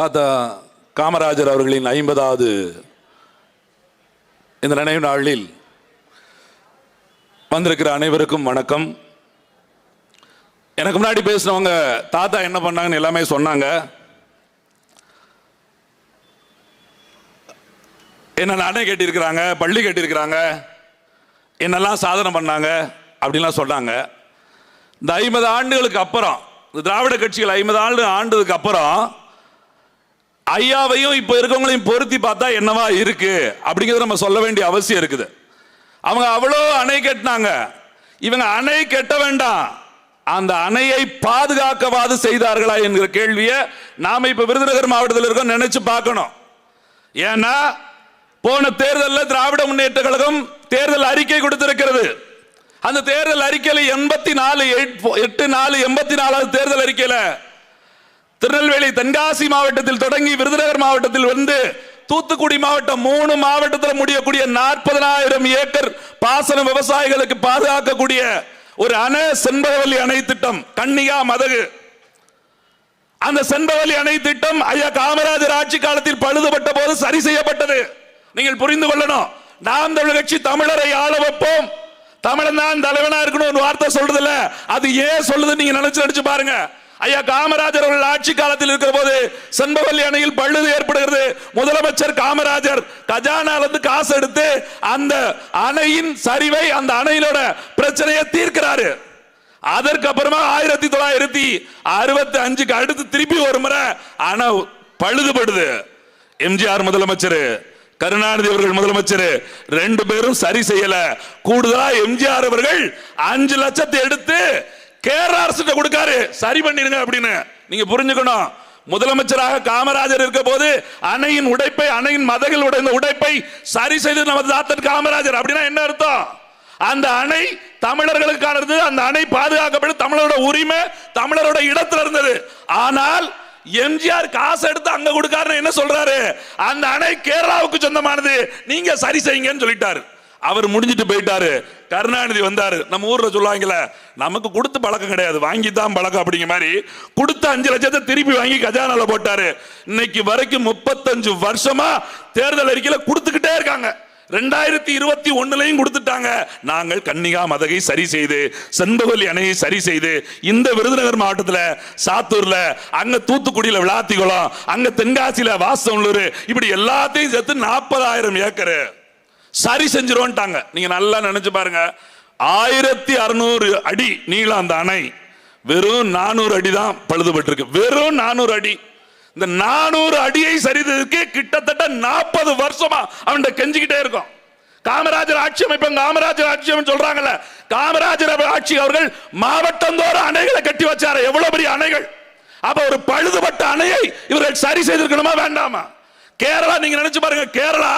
தாத்தா காமராஜர் அவர்களின் ஐம்பதாவது இந்த நினைவு நாளில் வந்திருக்கிற அனைவருக்கும் வணக்கம். எனக்கு முன்னாடி பேசினவங்க தாத்தா என்ன பண்ணாங்கன்னு எல்லாமே சொன்னாங்க. என்ன நடை கேட்டிருக்கிறாங்க பள்ளி கேட்டிருக்கிறாங்க என்னெல்லாம் சாதனை பண்ணாங்க அப்படின்லாம் சொன்னாங்க. இந்த ஐம்பது ஆண்டுகளுக்கு அப்புறம் இந்த திராவிட கட்சிகள் ஐம்பது ஆண்டு ஆண்டதுக்கு அப்புறம் ஐயாவையும் இப்போ இருக்கவங்களையும் பொருத்தி பார்த்தா என்னவா இருக்கு? அப்படிங்கிறத நம்ம சொல்ல வேண்டிய அவசியம் இருக்குது. அவங்க அவ்வளோ அணை கட்டினாங்க. இவங்க அணை கட்ட வேண்டாம். அந்த அணையை பாதுகாக்கவாது செய்தார்களா என்கிற கேள்வியை நாம இப்ப விருதுநகர் மாவட்டத்தில் இருக்கோம் நினைச்சு பார்க்கணும். ஏன்னா போன தேர்தலில் திராவிட முன்னேற்ற கழகம் தேர்தல் அறிக்கை கொடுத்திருக்கிறது. அந்த தேர்தல் அறிக்கையில் எண்பத்தி நாலு எட்டு நாலு எண்பத்தி நாலாவது தேர்தல் அறிக்கையில் திருநெல்வேலி தென்காசி மாவட்டத்தில் தொடங்கி விருதுநகர் மாவட்டத்தில் வந்து தூத்துக்குடி மாவட்டம் மூணு மாவட்டத்தில் முடியக்கூடிய நாற்பதனாயிரம் ஏக்கர் பாசன விவசாயிகளுக்கு பாதுகாக்கக்கூடிய ஒரு அணை செண்பகவல்லி அணை திட்டம் கன்னியா மதகு. அந்த செண்பகவல்லி அணை திட்டம் ஐயா காமராஜர் ஆட்சி காலத்தில் பழுதுபட்ட போது சரி செய்யப்பட்டது. நீங்கள் புரிந்து கொள்ளணும். நாம் தமிழ் கட்சி தமிழரை ஆள வைப்போம். தமிழன் தான் தலைவனா இருக்கணும் ஒரு வார்த்தை சொல்றது இல்ல அது ஏன் சொல்லுது நீங்க நினைச்சு நினைச்சு பாருங்க. ஐயா காமராஜர் அவர்கள் ஆட்சி காலத்தில் இருக்கிற போது செண்பவல்லி அணையில் பழுது ஏற்படுகிறது. முதலமைச்சர் காமராஜர் கஜானாலிருந்து காசு எடுத்து அந்த அணையின் சரிவை அந்த அணையிலோட பிரச்சனையை தீர்க்கிறாரு. அதற்கு அப்புறமா ஆயிரத்தி தொள்ளாயிரத்தி அறுபத்தி அஞ்சுக்கு அடுத்து திருப்பி ஒரு முறை அணை பழுதுபடுது. எம்ஜிஆர் முதலமைச்சர் கருணாநிதி அவர்கள் முதலமைச்சர் ரெண்டு பேரும் சரி செய்யல. கூடுதலா எம்ஜிஆர் அவர்கள் அஞ்சு லட்சத்தை எடுத்து கேரள அரசு கொடுக்காரு. சரி பண்ணிருங்க அப்படின்னு. நீங்க புரிஞ்சுக்கணும். முதலமைச்சராக காமராஜர் இருக்க போது அணையின் உடைப்பை அணையின் மதகில் உடைந்த உடைப்பை சரி செய்து நமது தாத்தன் காமராஜர். அப்படின்னா என்ன அர்த்தம்? அந்த அணை தமிழர்களுக்கானது அந்த அணை பாதுகாக்கப்பட்டு தமிழரோட உரிமை தமிழரோட இடத்துல இருந்தது. ஆனால் எம்ஜிஆர் காசு எடுத்து அங்க கொடுக்காருன்னு என்ன சொல்றாரு? அந்த அணை கேரளாவுக்கு சொந்தமானது. நீங்க சரி செய்யுங்கன்னு சொல்லிட்டாரு. அவர் முடிஞ்சிட்டு போயிட்டாரு. கருணாநிதி வந்தார். நம்ம ஊரில் சொல்லுவாங்கல்ல நமக்கு கொடுத்து பழக்கம் கிடையாது வாங்கி தான் பழக்கம் அப்படிங்கிற மாதிரி கொடுத்த அஞ்சு லட்சத்தை திருப்பி வாங்கி கஜானால போட்டாரு. இன்னைக்கு வரைக்கும் முப்பத்தஞ்சு வருஷமா தேர்தல் அறிக்கையில் கொடுத்துக்கிட்டே இருக்காங்க. ரெண்டாயிரத்தி இருபத்தி ஒண்ணுலையும் கொடுத்துட்டாங்க. நாங்கள் கன்னிகா மதகை சரி செய்து செண்பகவல்லி அணையை சரி செய்து இந்த விருதுநகர் மாவட்டத்தில் சாத்தூர்ல அங்க தூத்துக்குடியில விளாத்திக்குளம் அங்க தென்காசியில வாசவல்லூர் இப்படி எல்லாத்தையும் சேர்த்து நாற்பதாயிரம் ஏக்கர். சரி செஞ்சிருவோன்ட்டாங்க. நீங்க நல்லா நினைச்சு பாருங்க. ஆயிரத்தி அறுநூறு அடி நீளம் அந்த அணை. வெறும் நானூறு அடி தான் பழுதுபட்டிருக்கு வெறும் நானூறு அடி. இந்த நானூறு அடியை சரிதற்கு கிட்டத்தட்ட நாற்பது வருஷமா அவன் கெஞ்சிக்கிட்டே இருக்கும். காமராஜர் ஆட்சி அமைப்பு காமராஜர் ஆட்சி அமைப்பு சொல்றாங்கல்ல. காமராஜர் ஆட்சி அவர்கள் மாவட்டந்தோறும் அணைகளை கட்டி வச்சாரு. எவ்வளவு பெரிய அணைகள். அப்ப ஒரு பழுதுபட்ட அணையை இவர்கள் சரி செய்திருக்கணுமா வேண்டாமா? கேரளா நீங்க நினைச்சு பாருங்க கேரளா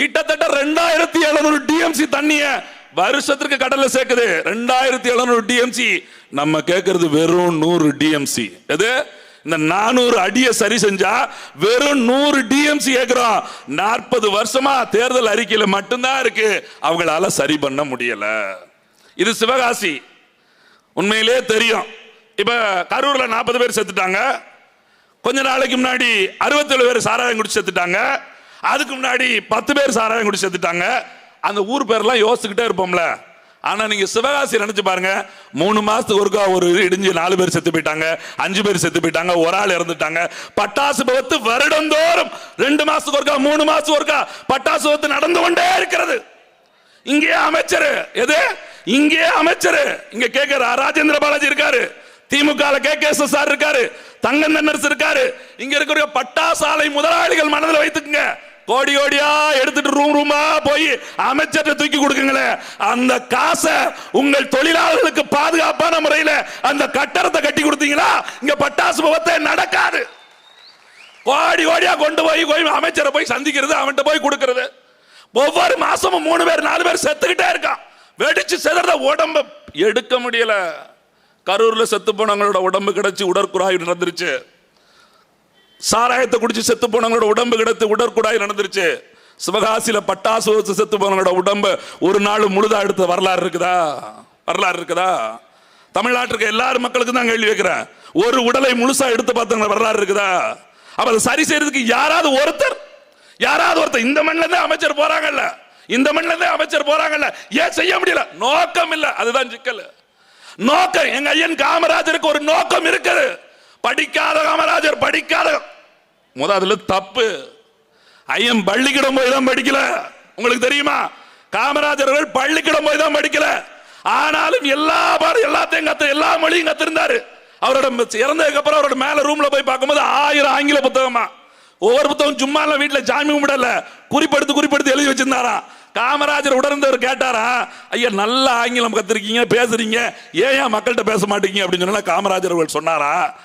கிட்டத்தட்ட ரெண்டாயிரத்தி எழுநூறு டிஎம்சி தண்ணிய வருஷத்திற்கு கடல்ல சேர்க்குது. ரெண்டாயிரத்தி எழுநூறு டிஎம்சி நம்ம கேட்கறது வெறும் நூறு டிஎம்சி எது? இந்த நானூறு அடியை சரி செஞ்சா வெறும் நூறு டிஎம்சி கேட்கிறோம் நாற்பது வருஷமா தேர்தல் அறிக்கையில மட்டும்தான் இருக்கு. அவங்களால சரி பண்ண முடியல. இது சிவகாசி. உண்மையிலே தெரியும். இப்ப கரூர்ல நாற்பது பேர் செத்துட்டாங்க. கொஞ்ச நாளைக்கு முன்னாடி அறுபத்தேழு பேர் சாராயம் குடிச்சு செத்துட்டாங்க. அதுக்கு முன்னாடி பத்து பேர் சாராயம் குடி செத்துட்டாங்க. அந்த ஊர் பேர்லாம் யோசிச்சுக்கிட்டே இருப்போம்ல. ஆனா நீங்க சிவகாசி நினைச்சு பாருங்க. மூணு மாசத்துக்கு ஒருக்கா ஒரு இடிஞ்சு நாலு பேர் செத்து போயிட்டாங்க. அஞ்சு பேர் செத்து போயிட்டாங்க. ஒரு ஆள் இறந்துட்டாங்க. பட்டாசு விபத்து வருடந்தோறும் ரெண்டு மாசத்துக்கு ஒருக்கா மூணு மாசத்துக்கு ஒருக்கா பட்டாசு விபத்து நடந்து கொண்டே இருக்கிறது. இங்கே அமைச்சர். எது? இங்கே அமைச்சர். இங்க கேட்கிற ராஜேந்திர பாலாஜி இருக்காரு. DMK K. K. S. R இருக்காரு. தங்கம் தென்னரசு இருக்காரு. இங்க இருக்கிற பட்டாசாலை முதலாளிகள் மனதில் வைத்துக்குங்க. ஓடி ஓடியா எடுத்துட்டு ரூம் ரூமா போய் அமைச்சர்கிட்ட தூக்கி கொடுக்குங்களே. அந்த காசை உங்கள் தொழிலாளர்களுக்கு பாதுகாப்பான முறையில் அந்த கட்டடத்தை கட்டி கொடுத்தீங்களா? இங்க பட்டாசு முகத்தை நடக்காது. கோடி ஓடியா கொண்டு போய் போய் அமைச்சரை போய் சந்திக்கிறது அவன்கிட்ட போய் கொடுக்கறது. ஒவ்வொரு மாசமும் மூணு பேர் நாலு பேர் செத்துக்கிட்டே இருக்கான். வெடிச்சு செதறத உடம்ப எடுக்க முடியல. கரூர்ல செத்து போனவங்களோட உடம்பு கிடைச்சு உடற்குறாய் நடந்துருச்சு. சாராயத்தை குடிச்சு செத்து போனவங்களோட உடம்பு கிடத்து உடற்குடாய் நடந்துருச்சு. சிவகாசியில பட்டாசு வச்சு செத்து போனவங்களோட உடம்பு ஒரு நாள் முழுதா எடுத்த வரலாறு இருக்குதா? வரலாறு இருக்குதா? தமிழ்நாட்டுக்கு எல்லாரும் மக்களுக்கும் தான் கேள்வி வைக்கிறேன். ஒரு உடலை முழுசா எடுத்து பார்த்தவங்க வரலாறு இருக்குதா? அப்ப அதை சரி செய்யறதுக்கு யாராவது ஒருத்தர் யாராவது ஒருத்தர். இந்த மண்ணில தான் அமைச்சர் போறாங்கல்ல. இந்த மண்ணில இருந்து அமைச்சர் போறாங்கல்ல. ஏன் செய்ய முடியல? நோக்கம் இல்ல. அதுதான் சிக்கல். நோக்கம். எங்க ஐயன் காமராஜருக்கு ஒரு நோக்கம் இருக்குது. படிக்காத காமராஜர் படிக்காத. முத அதுல தப்பு. ஐயன் பள்ளிக்கிடம் போய் தான் படிக்கல. உங்களுக்கு தெரியுமா? காமராஜர் அவர்கள் பள்ளிக்கிடம் போய் தான் படிக்கல. ஆனாலும் எல்லா பாடம் எல்லாத்தையும் கத்து எல்லா மொழியும் கத்திருந்தாரு. அவரோட இறந்ததுக்கு அப்புறம் அவரோட மேல ரூம்ல போய் பார்க்கும்போது ஆயிரம் ஆங்கில புத்தகமா. ஒவ்வொரு புத்தகம் சும்மா இல்ல வீட்டுல ஜாமி கும்பிடல. குறிப்பெடுத்து குறிப்பெடுத்து எழுதி வச்சிருந்தாரா. காமராஜர் உடனிருந்தவர் கேட்டாரா ஐயா நல்ல ஆங்கிலம் கத்திருக்கீங்க பேசுறீங்க. ஏன் மக்கள்கிட்ட பேச மாட்டீங்க? அப்படின்னு சொன்னா காமராஜர் அவர்கள் சொன்னாரா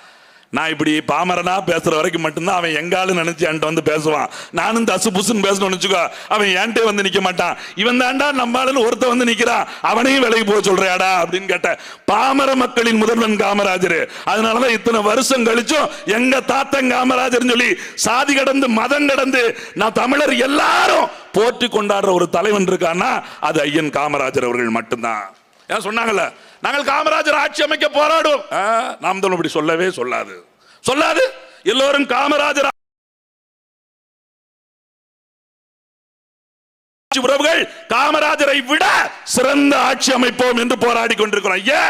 நான் இப்படி பாமரனா பேசுற வரைக்கும் மட்டும்தான் அவன் எங்காலும் நினைச்சு என்கிட்ட வந்து பேசுவான். நானும் தசு புசுன்னு பேசணும்னு வச்சுக்கோ அவன் என்கிட்ட வந்து நிக்க மாட்டான். இவன் தாண்டா நம்மளுன்னு ஒருத்த வந்து நிக்கிறான். அவனையும் விலைக்கு போக சொல்றியாடா அப்படின்னு கேட்டேன் பாமர மக்களின் முதல்வன் காமராஜர். அதனாலதான் இத்தனை வருஷம் கழிச்சும் எங்க தாத்தன் காமராஜர் சொல்லி சாதி கடந்து மதம் கடந்து நான் தமிழர் எல்லாரும் போற்றி கொண்டாடுற ஒரு தலைவன் இருக்கான்னா அது ஐயன் காமராஜர் அவர்கள் மட்டும்தான். ஏன் சொன்னாங்கல்ல? நாங்கள் காமராஜர் ஆட்சி அமைக்க போராடும் ஆ, நாம் தான் இப்படி சொல்லவே சொல்லாது. சொல்லாது? எல்லோரும் காமராஜர் உறவுகள் காமராஜரை விட சிறந்த ஆட்சி அமைப்போம் என்று போராடி கொண்டிருக்கிறோம். ஐயா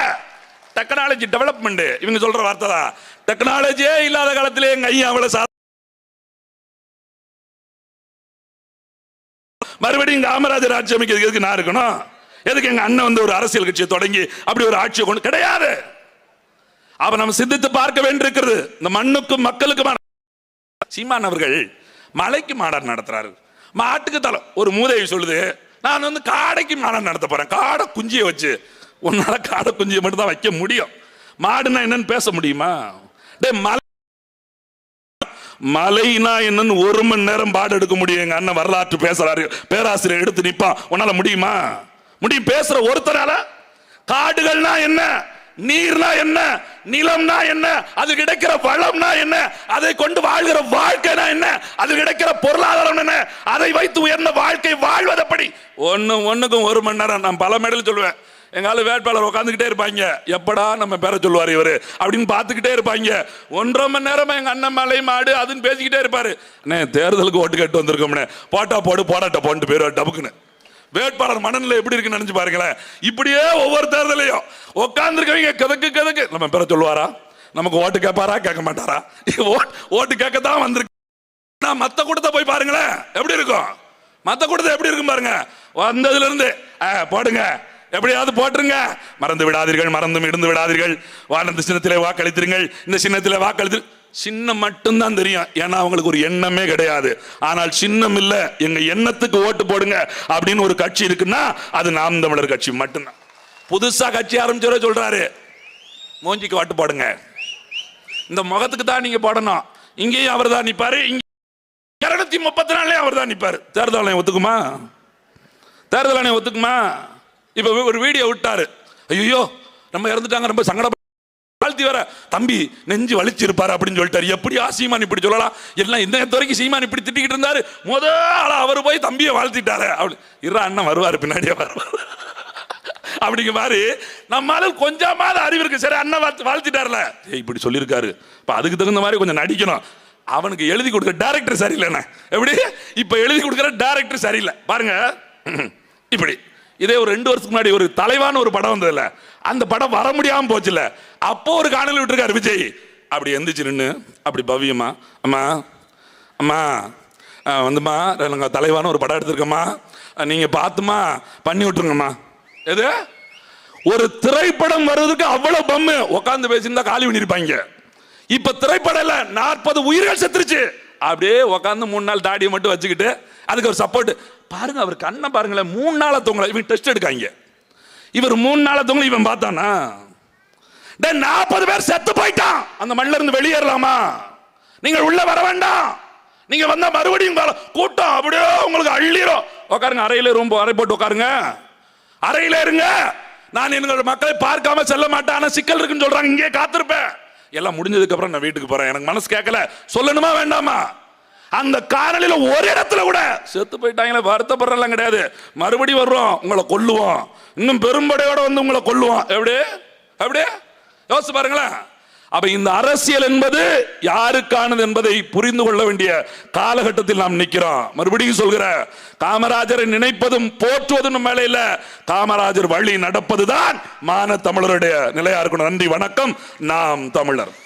டெக்னாலஜி டெவலப்மெண்ட் இவங்க சொல்ற வார்த்தை தான். டெக்னாலஜியே இல்லாத காலத்திலே எங்க ஐயா அவ்வளவு சா- மறுபடியும் காமராஜர் ஆட்சி அமைக்கிறதுக்கு நான் இருக்கணும்? எதுக்கு எங்க அண்ணன் வந்து ஒரு அரசியல் கட்சியை தொடங்கி அப்படி ஒரு ஆட்சியை கொண்டு கிடையாது. அப்ப நம்ம சிந்தித்து பார்க்க வேண்டியிருக்கிறது இந்த மண்ணுக்கும் மக்களுக்கும் சீமான் அவர்கள் மலைக்கு மாடன் நடத்துறாரு. மாட்டுக்கு தலை. ஒரு மூதேவி சொல்லுது நான் வந்து காடைக்கு மாடன் நடத்த போறேன். காடை குஞ்சியை வச்சு உன்னால காடை குஞ்சியை மட்டும் தான் வைக்க முடியும். மாடுனா என்னன்னு பேச முடியுமா? டேய் மலை மலைனா என்னன்னு ஒரு மணி நேரம் பாடு எடுக்க முடியும். எங்க அண்ணன் வரலாற்று பேசுறாரு பேராசிரியர் எடுத்து நிப்பான். உன்னால முடியுமா? முடியும் பேசுற ஒருத்தரால காடுகள்னா என்ன நீர்னா என்ன நிலம்னா என்ன அது கிடைக்கிற வளம்னா என்ன அதை கொண்டு வாழ்கிற வாழ்க்கைனா என்ன அது கிடைக்கிற பொருளாதாரம் என்ன அதை வைத்து உயர்ந்த வாழ்க்கை வாழ்வதப்படி. ஒன்னும் ஒண்ணுக்கும் ஒரு மணி நேரம் நான் பல மெடல் சொல்லுவேன். எங்கால வேட்பாளர் உட்காந்துக்கிட்டே இருப்பாங்க. எப்படா நம்ம பேர சொல்லுவார் இவர்? அப்படின்னு பார்த்துக்கிட்டே இருப்பாங்க. ஒன்றரை மணி நேரம் எங்க அண்ணன் மலை மாடு அதுன்னு பேசிக்கிட்டே இருப்பாரு. அண்ணே தேர்தலுக்கு ஓட்டு கேட்டு வந்திருக்கோம்னே. போட்டா போடு போடாட்ட போன்ட்டு போயிரு டபுக்குன்னு. வேட்பாளர் மனநிலை எப்படி இருக்குன்னு நினைச்சு பாருங்களேன். இப்படியே ஒவ்வொரு தேர்தலையும் உட்காந்துருக்கவங்க கதக்கு கதக்கு நம்ம பேர சொல்லுவாரா? நமக்கு ஓட்டு கேட்பாரா கேட்க மாட்டாரா? ஓட்டு ஓட்டு கேட்க தான் வந்திருக்கு மத்த கூட்டத்தை போய் பாருங்களேன் எப்படி இருக்கும்? மத்த கூட்டத்தை எப்படி இருக்கும் பாருங்க? வந்ததுல இருந்து ஆ, போடுங்க. எப்படியாவது போட்டுருங்க. மறந்து விடாதீர்கள் மறந்தும் இருந்து விடாதீர்கள். வானந்த சின்னத்திலே வாக்களித்திருங்கள். இந்த சின்னத்திலே வாக்களித்து சின்னம் மட்டும்தான் தெரியும். ஏன்னா அவங்களுக்கு ஒரு எண்ணமே கிடையாது. ஆனால் சின்னம் இல்ல எங்க எண்ணத்துக்கு ஓட்டு போடுங்க அப்படின்னு ஒரு கட்சி இருக்குன்னா அது நாம் தமிழர் கட்சி மட்டும்தான். புதுசா கட்சி ஆரம்பிச்சவரே சொல்றாரு. மூஞ்சிக்கு ஓட்டு போடுங்க. இந்த முகத்துக்கு தான் நீங்க போடணும். இங்கேயும் அவர் தான் நிற்பாரு இரநூத்தி இருநூத்தி முப்பத்தி நாலுலயும் அவர் தான் நிற்பாரு தேர்தல் ஆணையம் ஒத்துக்குமா? தேர்தல் ஆணையம் ஒத்துக்குமா? இப்ப ஒரு வீடியோ விட்டாரு. ஐயோ நம்ம இறந்துட்டாங்க ரொம்ப சங்கட வாழ்த்தி வர தம்பி நெஞ்சு வலிச்சிருப்பாரு அப்படின்னு சொல்லிட்டாரு. எப்படியா சீமான் இப்படி சொல்லலாம்? எல்லாம் இந்த நேரத்து வரைக்கும் சீமான் இப்படி திட்டிக்கிட்டு இருந்தாரு. முத ஆளா அவர் போய் தம்பியை வாழ்த்திட்டாரு. அப்படி இரு அண்ணன் வருவாரு பின்னாடியே வருவார். அப்படிங்க மாதிரி நம்மளால கொஞ்சமாவது அறிவு இருக்கு. சரி அண்ணன் வாழ்த்து வாழ்த்திட்டார்ல. இப்படி சொல்லியிருக்காரு. இப்போ அதுக்கு தகுந்த மாதிரி கொஞ்சம் நடிக்கணும். அவனுக்கு எழுதி கொடுக்க டைரக்டர் சரியில்லைண்ணே. எப்படி? இப்ப எழுதி கொடுக்குற டைரக்டர் சரியில்லை. பாருங்க. இப்படி. இதே ஒரு ரெண்டு வருஷத்துக்கு முன்னாடி ஒரு தலைவான ஒரு படம் வந்ததுல. அந்த படம் வர முடியாம போச்சுல. அப்போ ஒரு காணொலி விட்டுருக்காரு விஜய். அப்படி எந்திரிச்சு நின்று அப்படி பவியம்மா அம்மா அம்மா வந்துமா வந்தும்மா நாங்கள் தலைவான ஒரு படம் எடுத்திருக்கோம்மா. நீங்கள் நீங்க பார்த்துமா பண்ணி விட்டுருங்கம்மா. எது? ஒரு திரைப்படம் வர்றதுக்கு அவ்வளவு பம்மு. உட்காந்து பேசியிருந்தா காலி பண்ணிருப்பாங்க. இப்ப திரைப்படம் இல்ல நாற்பது உயிர்கள் செத்துருச்சு. அப்படியே உட்காந்து மூணு நாள் தாடியை மட்டும் வச்சுக்கிட்டு அதுக்கு ஒரு சப்போர்ட் பாருங்க அவர் கண்ணை பாருங்களேன் மூணு நாளாக தூங்கல. இவங்க டெஸ்ட் எடுக்காங்க. இவர் மூணு நாளா தொங்கல இவன் பார்த்தானா? டே நாற்பது பேர் செத்து போயிட்டான். அந்த மண்ணில இருந்து வெளியேறலாமா? நீங்கள் உள்ள வர வேண்டாம். நீங்க வந்தா மறுபடியும் கூட்டம் அப்படியே உங்களுக்கு அள்ளிரும். உட்காருங்க அறையில ரூம் அறை போட்டு உட்காருங்க. அறையில இருங்க. நான் எங்கள் மக்களை பார்க்காம செல்ல மாட்டேன். ஆனா சிக்கல் இருக்குன்னு சொல்றாங்க இங்கே காத்திருப்பேன். எல்லாம் முடிஞ்சதுக்கு அப்புறம் நான் வீட்டுக்கு போறேன். எனக்கு மனசு கேட்கல. சொல்லணுமா வேண்டாமா? அந்த காரணில ஒரு இடத்துல கூட செத்து போயிட்டாங்களே வருத்தப்படுறலாம் கிடையாது. மறுபடி வர்றோம் உங்களை கொல்லுவோம். இன்னும் பெரும்படையோட வந்து உங்களை கொல்லுவோம். எப்படி? எப்படி? யோசிச்சு பாருங்களேன். அப்ப இந்த அரசியல் என்பது யாருக்கானது என்பதை புரிந்து கொள்ள வேண்டிய காலகட்டத்தில் நாம் நிற்கிறோம். மறுபடியும் சொல்கிற காமராஜரை நினைப்பதும் போற்றுவதும் நம்ம மேல இல்ல. காமராஜர் வழி நடப்பதுதான் மான தமிழருடைய நிலையா இருக்கணும். நன்றி வணக்கம். நாம் தமிழர்.